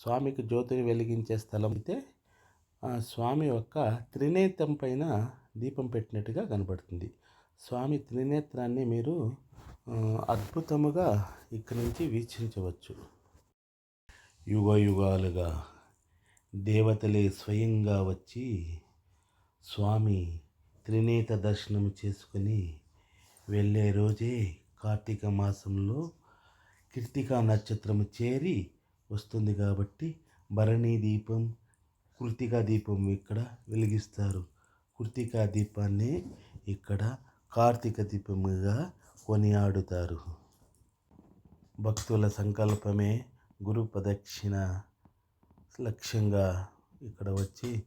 స్వామికి జ్యోతిని వెలిగించే స్థలం అయితే స్వామి యొక్క త్రినేత్రం పైన దీపం పెట్టినట్టుగా కనబడుతుంది స్వామి త్రినేత్రాన్ని మీరు అద్భుతముగా ఇక్కడి నుంచి వీక్షించవచ్చు. యుగ యుగాలుగా దేవతలే స్వయంగా వచ్చి స్వామి త్రినేత దర్శనం చేసుకుని వెళ్ళే రోజే కార్తీక మాసంలో కీర్తికా నక్షత్రం చేరి వస్తుంది కాబట్టి భరణీ దీపం కృతికా దీపం ఇక్కడ వెలిగిస్తారు. కృతికా దీపాన్ని ఇక్కడ కార్తీక దీపముగా కొనియాడుతారు. భక్తుల సంకల్పమే గురు ప్రదక్షిణ లక్ష్యంగా ఇక్కడ వచ్చి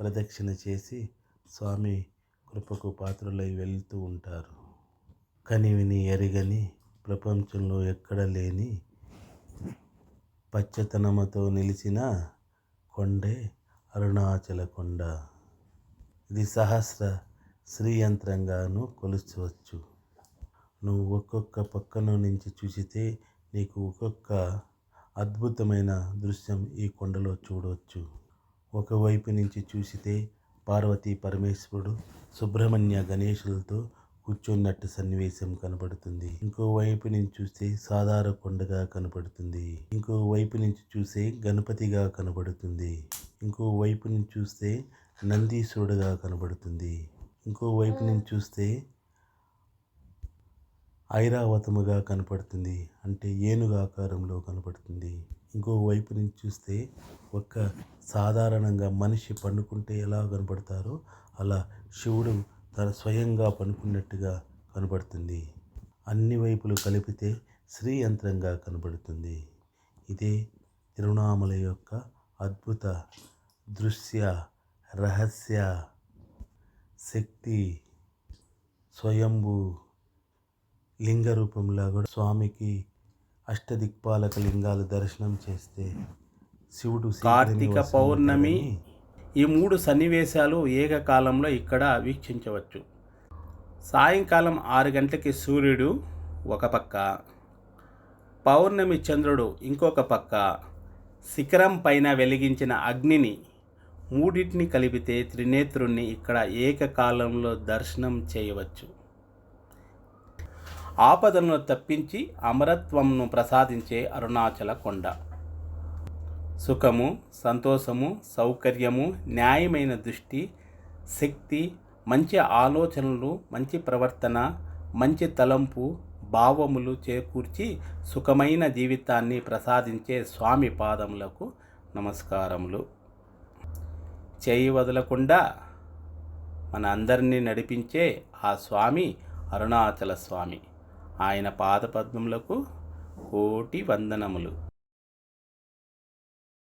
ప్రదక్షిణ చేసి స్వామి కృపకు పాత్రలై వెళ్తూ ఉంటారు. కనివిని ఎరగని ప్రపంచంలో ఎక్కడ లేని పచ్చతనముతో నిలిచిన కొండే అరుణాచల కొండ. ఇది సహస్ర శ్రీయంత్రంగాను కొలుచవచ్చు. నువ్వు ఒక్కొక్క పక్కన నుంచి చూసితే నీకు ఒక్కొక్క అద్భుతమైన దృశ్యం ఈ కొండలో చూడవచ్చు ఒకవైపు నుంచి చూసితే పార్వతీ పరమేశ్వరుడు సుబ్రహ్మణ్య గణేశులతో కూర్చున్నట్టు సన్నివేశం కనబడుతుంది ఇంకో వైపు నుంచి చూస్తే సాధారణ కొండగా కనబడుతుంది ఇంకో వైపు నుంచి చూస్తే గణపతిగా కనబడుతుంది ఇంకో వైపు నుంచి చూస్తే నందీశ్వరుడుగా కనబడుతుంది ఇంకో వైపు నుంచి చూస్తే ఐరావతముగా కనపడుతుంది. అంటే ఏనుగు ఆకారంలో కనపడుతుంది. ఇంకో వైపు నుంచి చూస్తే ఒక సాధారణంగా మనిషి పండుకుంటే ఎలా కనపడతారో అలా శివుడు తన స్వయంగా పనుకున్నట్టుగా కనబడుతుంది. అన్ని వైపులు కలిపితే శ్రీ యంత్రంగా కనబడుతుంది. ఇదే తిరువణామల యొక్క అద్భుత దృశ్య రహస్య శక్తి. స్వయంభూ లింగ రూపంలో కూడా స్వామికి అష్టదిక్పాలక లింగాలు దర్శనం చేస్తే శివుడు కార్తీక పౌర్ణమి ఈ మూడు సన్నివేశాలు ఏకకాలంలో ఇక్కడ వీక్షించవచ్చు. సాయంకాలం ఆరు గంటలకి సూర్యుడు ఒక పక్క పౌర్ణమి చంద్రుడు ఇంకొక పక్క శిఖరం పైన వెలిగించిన అగ్నిని మూడింటిని కలిపితే త్రినేత్రుణ్ణి ఇక్కడ ఏకకాలంలో దర్శనం చేయవచ్చు. ఆపదలను తప్పించి అమరత్వంను ప్రసాదించే అరుణాచల కొండ. సుఖము సంతోషము సౌకర్యము న్యాయమైన దృష్టి శక్తి మంచి ఆలోచనలు మంచి ప్రవర్తన మంచి తలంపు భావములు చేకూర్చి సుఖమైన జీవితాన్ని ప్రసాదించే స్వామి పాదములకు నమస్కారములు. చేయి వదలకుండా మన అందరినీ నడిపించే ఆ స్వామి అరుణాచల స్వామి. ఆయన పాదపద్మములకు కోటి వందనములు.